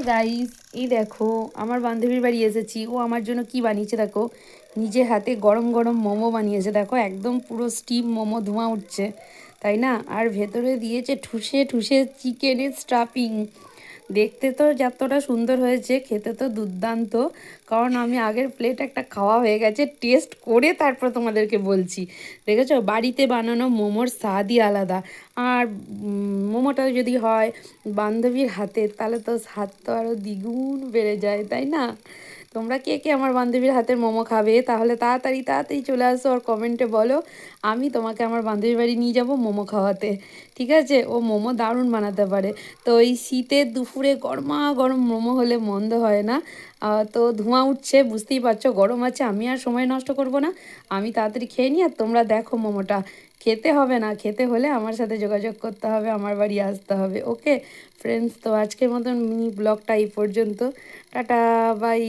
Guys এই দেখো, আমার বান্ধবীর বাড়ি এসেছি। ও আমার জন্য কি বানিয়েছে দেখো? নিজে হাতে গরম গরম মোমো বানিয়েছে। দেখো, একদম পুরো স্টিম মোমো ধোঁয়া উঠছে, তাই না? আর ভেতরে দিয়েছে ঠুসে ঠুসে চিকেনের স্টাফিং দেখতে তো যতটা সুন্দর হয়েছে, খেতে তো দুর্দান্ত। কারণ আমি আগের প্লেট একটা খাওয়া হয়ে গেছে টেস্ট করে তারপর তোমাদেরকে বলছি। দেখেছ? বাড়িতে বানানো মোমোর স্বাদই আলাদা। আর উম, মোমোটা যদি হয় বান্ধবীর হাতে তাহলে তো স্বাদ তো আরও দ্বিগুণ বেড়ে যায় তাই না? তোমরা কে কে আমার বান্ধবীর হাতের মোমো খাবে? তাহলে তাড়াতাড়ি তাড়াতাড়ি চলে আসো আর কমেন্টে বলো আমি তোমাকে আমার বান্ধবীর বাড়ি নিয়ে যাব মোমো খাওয়াতে। ঠিক আছে? ও মোমো দারুণ বানাতে পারে। তো এই শীতের দুপুরে গরমা গরম মোমো হলে মন্দ হয় না। তো ধোঁয়া উঠছে বুঝতেই পারছ গরম আছে আমি আর সময় নষ্ট করব না। আমি তাড়াতাড়ি খেয়ে নিই আর তোমরা দেখো মোমোটা। খেতে হবে না, খেতে হলে আমার সাথে যোগাযোগ করতে হবে, আমার বাড়ি আসতে হবে। ওকে ফ্রেন্ডস তো আজকের মতন মিনি ব্লগটা এই পর্যন্ত। Tata bye